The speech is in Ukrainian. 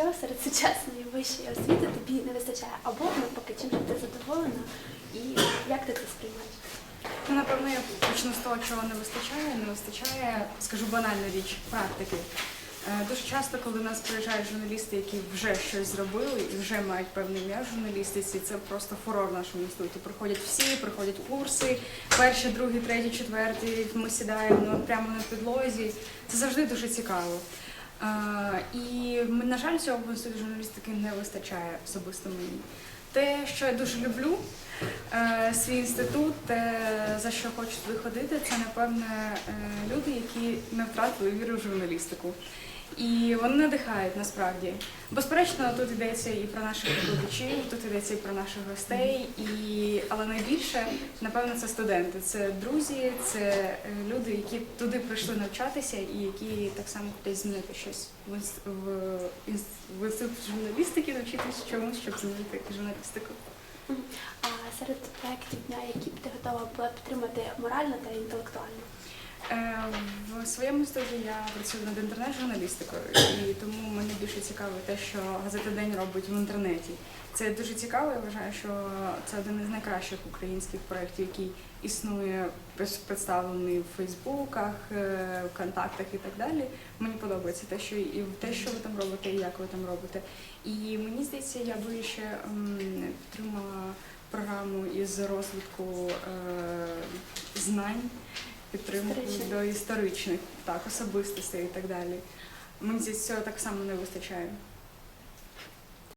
що серед сучасної вищої освіти тобі не вистачає, або навпаки, чим же ти задоволена і як ти це сприймаєш? Ну, напевно, я почну з того, чого не вистачає. Не вистачає, скажу банальну річ, практики. Е, Дуже часто, коли до нас приїжджають журналісти, які вже щось зробили і вже мають певний ім'я журналістиці, це просто фурор в нашому інституті. Приходять всі, приходять курси, перші, другі, треті, четверті. Ми сідаємо прямо на підлозі. Це завжди дуже цікаво. І на жаль, цього в журналістики не вистачає особисто мені. Те, що я дуже люблю, е, свій інститут, те, за що хочу туди ходити, це напевне е, люди, які не втратили віру в журналістику. І вони надихають насправді. Безперечно, тут йдеться і про наших викладачів, тут йдеться і про наших гостей, і... але найбільше, напевно, це студенти, це друзі, це е, люди, які туди прийшли навчатися і які так само хочуть змінити щось в, інст... в... інст- журналістики, навчитися чомусь, щоб змінити журналістику. А серед проєктів дня, які б ти готова була підтримати морально та інтелектуально? Своєму інституті я працюю над інтернет-журналістикою, і тому мене більше цікавить те, що газета День робить в інтернеті. Це дуже цікаво. Я вважаю, що це один із найкращих українських проєктів, який існує представлений в Фейсбуках, е, ВКонтактах і так далі. Мені подобається те, що і те, що ви там робите, і як ви там робите. І мені здається, я би ще підтримала програму із розвитку е, знань підтримку Історичних. до історичних, так, особистостей і так далі. Мені цього так само не вистачає.